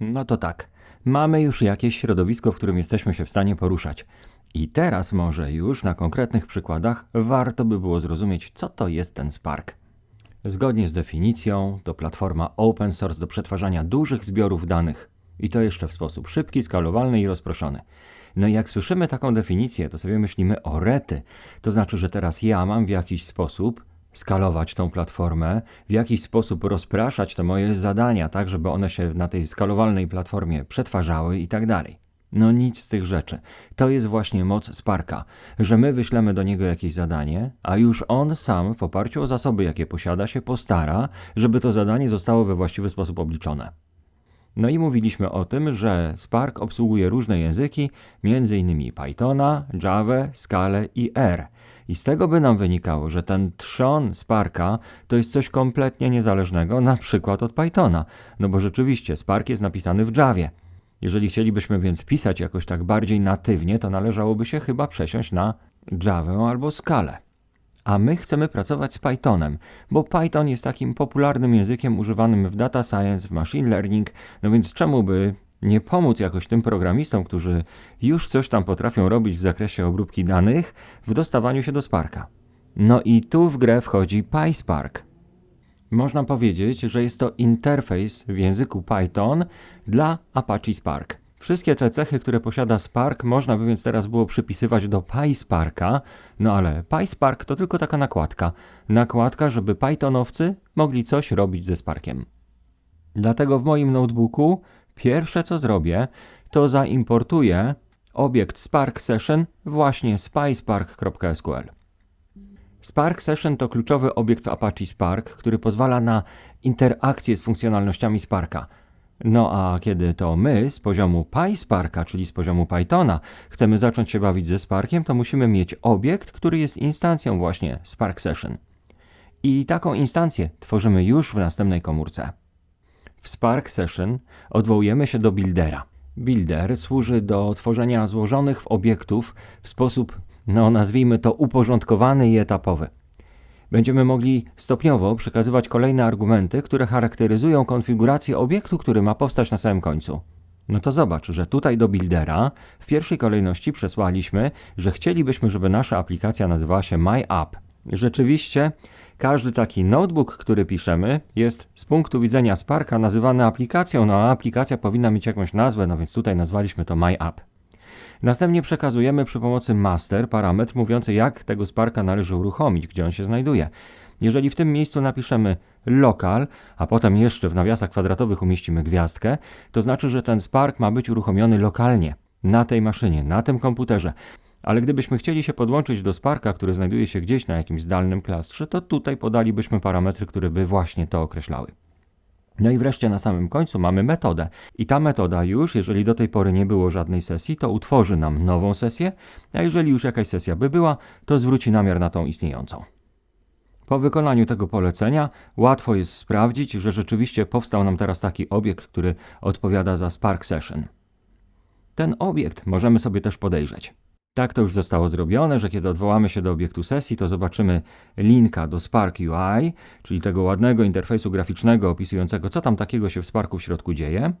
No to tak. Mamy już jakieś środowisko, w którym jesteśmy się w stanie poruszać. I teraz może już na konkretnych przykładach warto by było zrozumieć, co to jest ten Spark. Zgodnie z definicją, to platforma open source do przetwarzania dużych zbiorów danych. I to jeszcze w sposób szybki, skalowalny i rozproszony. No i jak słyszymy taką definicję, to sobie myślimy o rety. To znaczy, że teraz ja mam w jakiś sposób skalować tą platformę, w jakiś sposób rozpraszać te moje zadania, tak żeby one się na tej skalowalnej platformie przetwarzały i tak dalej. No nic z tych rzeczy. To jest właśnie moc Sparka, że my wyślemy do niego jakieś zadanie, a już on sam w oparciu o zasoby, jakie posiada, się postara, żeby to zadanie zostało we właściwy sposób obliczone. No i mówiliśmy o tym, że Spark obsługuje różne języki, m.in. Pythona, Java, Scala i R. I z tego by nam wynikało, że ten trzon Sparka to jest coś kompletnie niezależnego, na przykład od Pythona. No bo rzeczywiście Spark jest napisany w Javie. Jeżeli chcielibyśmy więc pisać jakoś tak bardziej natywnie, to należałoby się chyba przesiąść na Java albo Scala. A my chcemy pracować z Pythonem, bo Python jest takim popularnym językiem używanym w data science, w machine learning, no więc czemu by nie pomóc jakoś tym programistom, którzy już coś tam potrafią robić w zakresie obróbki danych, w dostawaniu się do Sparka? No i tu w grę wchodzi PySpark. Można powiedzieć, że jest to interfejs w języku Python dla Apache Spark. Wszystkie te cechy, które posiada Spark, można by więc teraz było przypisywać do PySparka, no ale PySpark to tylko taka nakładka. Nakładka, żeby Pythonowcy mogli coś robić ze Sparkiem. Dlatego w moim notebooku pierwsze co zrobię, to zaimportuję obiekt Spark Session właśnie z PySpark.sql. Spark Session to kluczowy obiekt w Apache Spark, który pozwala na interakcję z funkcjonalnościami Sparka. No a kiedy to my z poziomu PySparka, czyli z poziomu Pythona, chcemy zacząć się bawić ze Sparkiem, to musimy mieć obiekt, który jest instancją właśnie Spark Session. I taką instancję tworzymy już w następnej komórce. W Spark Session odwołujemy się do buildera. Builder służy do tworzenia złożonych w obiektów w sposób, no nazwijmy to, uporządkowany i etapowy. Będziemy mogli stopniowo przekazywać kolejne argumenty, które charakteryzują konfigurację obiektu, który ma powstać na samym końcu. No to zobacz, że tutaj do buildera w pierwszej kolejności przesłaliśmy, że chcielibyśmy, żeby nasza aplikacja nazywała się MyApp. Rzeczywiście, każdy taki notebook, który piszemy, jest z punktu widzenia Sparka nazywany aplikacją, no a aplikacja powinna mieć jakąś nazwę, no więc tutaj nazwaliśmy to MyApp. Następnie przekazujemy przy pomocy master parametr mówiący, jak tego Sparka należy uruchomić, gdzie on się znajduje. Jeżeli w tym miejscu napiszemy local, a potem jeszcze w nawiasach kwadratowych umieścimy gwiazdkę, to znaczy, że ten Spark ma być uruchomiony lokalnie, na tej maszynie, na tym komputerze. Ale gdybyśmy chcieli się podłączyć do Sparka, który znajduje się gdzieś na jakimś zdalnym klastrze, to tutaj podalibyśmy parametry, które by właśnie to określały. No i wreszcie na samym końcu mamy metodę. I ta metoda już, jeżeli do tej pory nie było żadnej sesji, to utworzy nam nową sesję, a jeżeli już jakaś sesja by była, to zwróci namiar na tą istniejącą. Po wykonaniu tego polecenia łatwo jest sprawdzić, że rzeczywiście powstał nam teraz taki obiekt, który odpowiada za Spark Session. Ten obiekt możemy sobie też podejrzeć. Tak to już zostało zrobione, że kiedy odwołamy się do obiektu sesji, to zobaczymy linka do Spark UI, czyli tego ładnego interfejsu graficznego opisującego, co tam takiego się w Sparku w środku dzieje.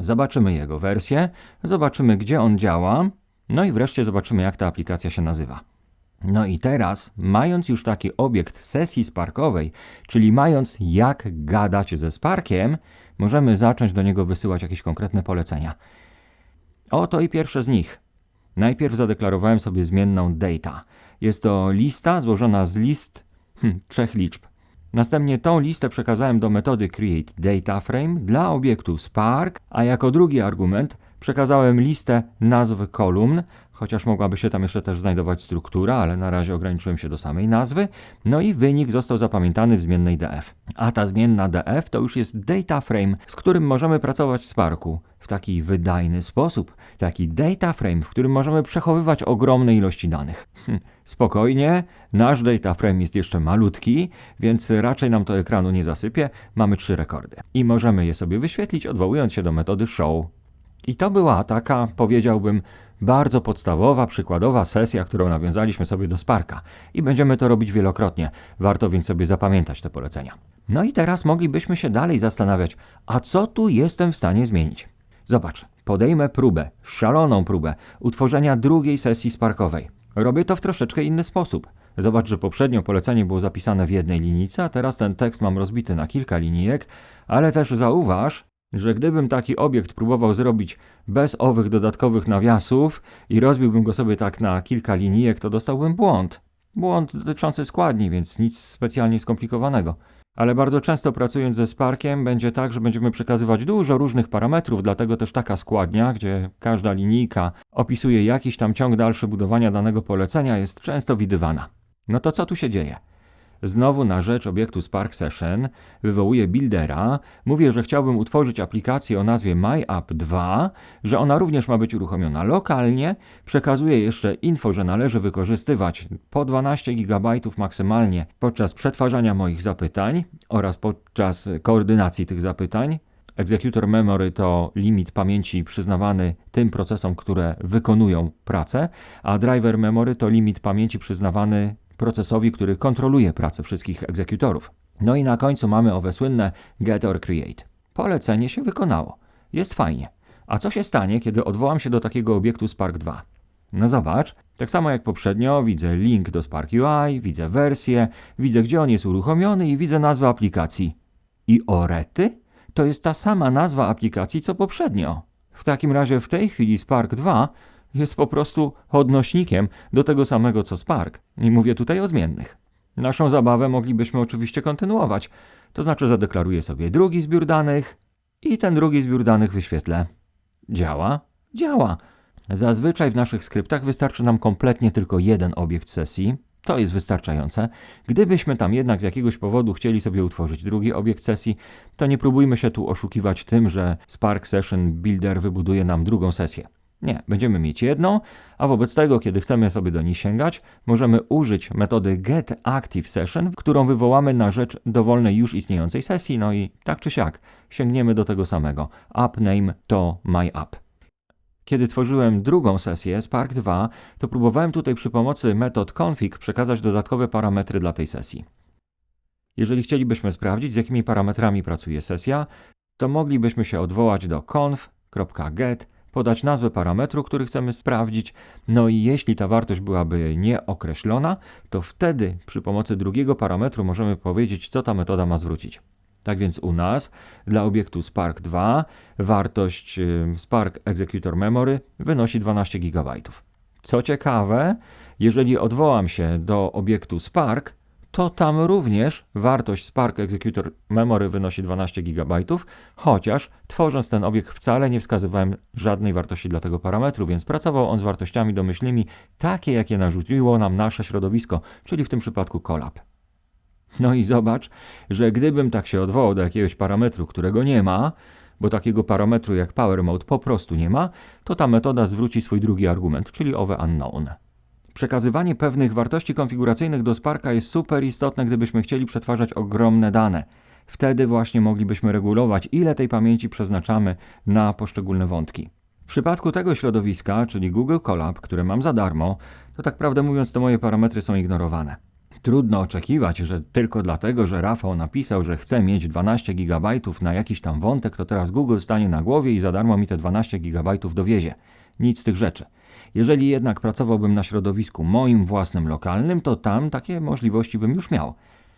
Zobaczymy jego wersję, zobaczymy, gdzie on działa, no i wreszcie zobaczymy, jak ta aplikacja się nazywa. No i teraz, mając już taki obiekt sesji Sparkowej, czyli mając jak gadać ze Sparkiem, możemy zacząć do niego wysyłać jakieś konkretne polecenia. Oto i pierwsze z nich – Najpierw zadeklarowałem sobie zmienną data. Jest to lista złożona z list hm, trzech liczb. Następnie tą listę przekazałem do metody createDataFrame dla obiektu Spark, a jako drugi argument przekazałem listę nazw kolumn, chociaż mogłaby się tam jeszcze też znajdować struktura, ale na razie ograniczyłem się do samej nazwy. No i wynik został zapamiętany w zmiennej df. A ta zmienna df to już jest data frame, z którym możemy pracować w Sparku w taki wydajny sposób. Taki data frame, w którym możemy przechowywać ogromne ilości danych. Hm, spokojnie, nasz data frame jest jeszcze malutki, więc raczej nam to ekranu nie zasypie. Mamy trzy rekordy. I możemy je sobie wyświetlić odwołując się do metody show I to była taka, powiedziałbym, bardzo podstawowa, przykładowa sesja, którą nawiązaliśmy sobie do Sparka. I będziemy to robić wielokrotnie. Warto więc sobie zapamiętać te polecenia. No i teraz moglibyśmy się dalej zastanawiać, a co tu jestem w stanie zmienić? Zobacz, podejmę próbę, szaloną próbę utworzenia drugiej sesji Sparkowej. Robię to w troszeczkę inny sposób. Zobacz, że poprzednio polecenie było zapisane w jednej linijce, a teraz ten tekst mam rozbity na kilka linijek, ale też zauważ, że gdybym taki obiekt próbował zrobić bez owych dodatkowych nawiasów i rozbiłbym go sobie tak na kilka linijek, to dostałbym błąd. Błąd dotyczący składni, więc nic specjalnie skomplikowanego. Ale bardzo często pracując ze Sparkiem będzie tak, że będziemy przekazywać dużo różnych parametrów, dlatego też taka składnia, gdzie każda linijka opisuje jakiś tam ciąg dalszy budowania danego polecenia jest często widywana. No to co tu się dzieje? Znowu na rzecz obiektu Spark Session wywołuję buildera, mówię, że chciałbym utworzyć aplikację o nazwie MyApp2, że ona również ma być uruchomiona lokalnie, przekazuję jeszcze info, że należy wykorzystywać po 12 GB maksymalnie podczas przetwarzania moich zapytań oraz podczas koordynacji tych zapytań. Executor memory to limit pamięci przyznawany tym procesom, które wykonują pracę, a driver memory to limit pamięci przyznawany procesowi, który kontroluje pracę wszystkich egzekutorów. No i na końcu mamy owe słynne get or create. Polecenie się wykonało. Jest fajnie. A co się stanie, kiedy odwołam się do takiego obiektu Spark 2? No zobacz, tak samo jak poprzednio widzę link do Spark UI, widzę wersję, widzę gdzie on jest uruchomiony i widzę nazwę aplikacji. I orety? To jest ta sama nazwa aplikacji co poprzednio. W takim razie w tej chwili Spark 2 jest po prostu odnośnikiem do tego samego co Spark. I mówię tutaj o zmiennych. Naszą zabawę moglibyśmy oczywiście kontynuować. To znaczy zadeklaruję sobie drugi zbiór danych i ten drugi zbiór danych wyświetlę. Działa? Działa. Zazwyczaj w naszych skryptach wystarczy nam kompletnie tylko jeden obiekt sesji. To jest wystarczające. Gdybyśmy tam jednak z jakiegoś powodu chcieli sobie utworzyć drugi obiekt sesji, to nie próbujmy się tu oszukiwać tym, że Spark Session Builder wybuduje nam drugą sesję. Nie, będziemy mieć jedną, a wobec tego, kiedy chcemy sobie do niej sięgać, możemy użyć metody getActiveSession, którą wywołamy na rzecz dowolnej już istniejącej sesji, no i tak czy siak sięgniemy do tego samego. AppName to MyApp. Kiedy tworzyłem drugą sesję Spark 2, to próbowałem tutaj przy pomocy metod config przekazać dodatkowe parametry dla tej sesji. Jeżeli chcielibyśmy sprawdzić, z jakimi parametrami pracuje sesja, to moglibyśmy się odwołać do conf.get podać nazwę parametru, który chcemy sprawdzić. No i jeśli ta wartość byłaby nieokreślona, to wtedy przy pomocy drugiego parametru możemy powiedzieć, co ta metoda ma zwrócić. Tak więc u nas dla obiektu Spark 2 wartość y, Spark Executor Memory wynosi 12 GB. Co ciekawe, jeżeli odwołam się do obiektu Spark, to tam również wartość Spark Executor Memory wynosi 12 GB, chociaż tworząc ten obiekt wcale nie wskazywałem żadnej wartości dla tego parametru, więc pracował on z wartościami domyślnymi takie, jakie narzuciło nam nasze środowisko, czyli w tym przypadku Colab. No i zobacz, że gdybym tak się odwołał do jakiegoś parametru, którego nie ma, bo takiego parametru jak Power Mode po prostu nie ma, to ta metoda zwróci swój drugi argument, czyli owe unknown. Przekazywanie pewnych wartości konfiguracyjnych do Sparka jest super istotne, gdybyśmy chcieli przetwarzać ogromne dane. Wtedy właśnie moglibyśmy regulować, ile tej pamięci przeznaczamy na poszczególne wątki. W przypadku tego środowiska, czyli Google Colab, które mam za darmo, to tak prawdę mówiąc, te moje parametry są ignorowane. Trudno oczekiwać, że tylko dlatego, że Rafał napisał, że chce mieć 12 GB na jakiś tam wątek, to teraz Google stanie na głowie i za darmo mi te 12 GB dowiezie. Nic z tych rzeczy. Jeżeli jednak pracowałbym na środowisku moim własnym lokalnym, to tam takie możliwości bym już miał.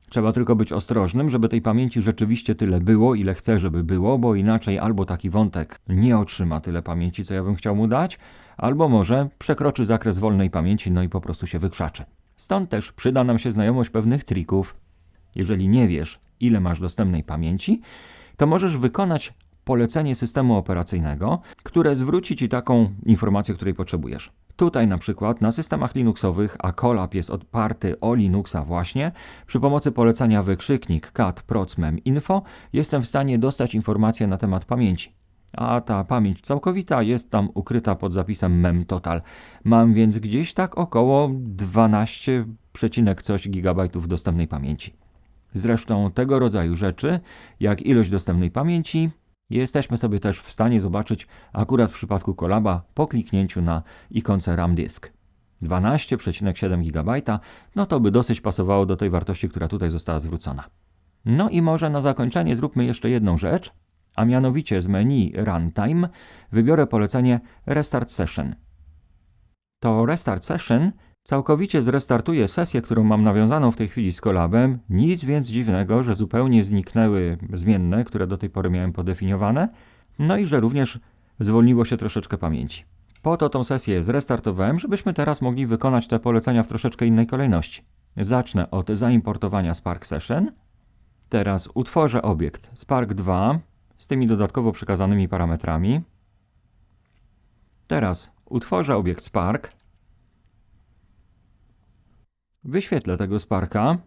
Trzeba tylko być ostrożnym, żeby tej pamięci rzeczywiście tyle było, ile chcę, żeby było, bo inaczej albo taki wątek nie otrzyma tyle pamięci, co ja bym chciał mu dać, albo może przekroczy zakres wolnej pamięci, no i po prostu się wykrzaczy. Stąd też przyda nam się znajomość pewnych trików. Jeżeli nie wiesz, ile masz dostępnej pamięci, to możesz wykonać polecenie systemu operacyjnego, które zwróci Ci taką informację, której potrzebujesz. Tutaj na przykład na systemach Linuxowych, a Colab jest oparty o Linuxa właśnie, przy pomocy polecenia wykrzyknik cat procmem info jestem w stanie dostać informację na temat pamięci. A ta pamięć całkowita jest tam ukryta pod zapisem memtotal. Mam więc gdzieś tak około 12, coś gigabajtów dostępnej pamięci. Zresztą tego rodzaju rzeczy, jak ilość dostępnej pamięci, Jesteśmy sobie też w stanie zobaczyć akurat w przypadku Colaba po kliknięciu na ikonce RAM Disk. 12,7 GB, no to by dosyć pasowało do tej wartości, która tutaj została zwrócona. No i może na zakończenie zróbmy jeszcze jedną rzecz, a mianowicie z menu Runtime wybiorę polecenie Restart Session. To Restart Session całkowicie zrestartuje sesję, którą mam nawiązaną w tej chwili z Colabem. Nic więc dziwnego, że zupełnie zniknęły zmienne, które do tej pory miałem podefiniowane, no i że również zwolniło się troszeczkę pamięci. Po to tą sesję zrestartowałem, żebyśmy teraz mogli wykonać te polecenia w troszeczkę innej kolejności. Zacznę od zaimportowania Spark Session. Teraz utworzę obiekt Spark 2 z tymi dodatkowo przekazanymi parametrami. Teraz utworzę obiekt Spark. Wyświetlę tego Sparka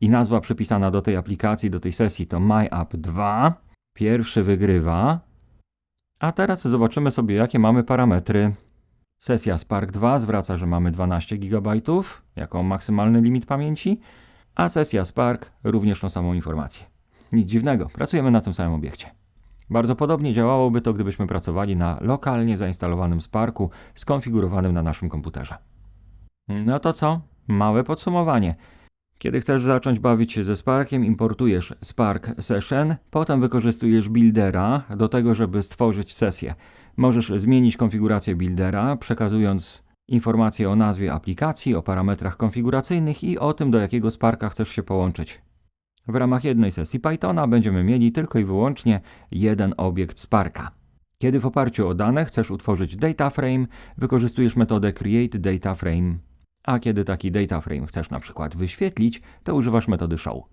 i nazwa przypisana do tej aplikacji, do tej sesji to MyApp2. Pierwszy wygrywa. A teraz zobaczymy sobie, jakie mamy parametry. Sesja Spark 2 zwraca, że mamy 12 GB jako maksymalny limit pamięci, a sesja Spark również tą samą informację. Nic dziwnego, pracujemy na tym samym obiekcie. Bardzo podobnie działałoby to, gdybyśmy pracowali na lokalnie zainstalowanym Sparku skonfigurowanym na naszym komputerze. No to co? Małe podsumowanie. Kiedy chcesz zacząć bawić się ze Sparkiem, importujesz Spark Session, potem wykorzystujesz Buildera do tego, żeby stworzyć sesję. Możesz zmienić konfigurację Buildera, przekazując informacje o nazwie aplikacji, o parametrach konfiguracyjnych i o tym, do jakiego Sparka chcesz się połączyć. W ramach jednej sesji Pythona będziemy mieli tylko i wyłącznie jeden obiekt Sparka. Kiedy w oparciu o dane chcesz utworzyć data frame, wykorzystujesz metodę create data frame. A kiedy taki data frame chcesz na przykład wyświetlić, to używasz metody show.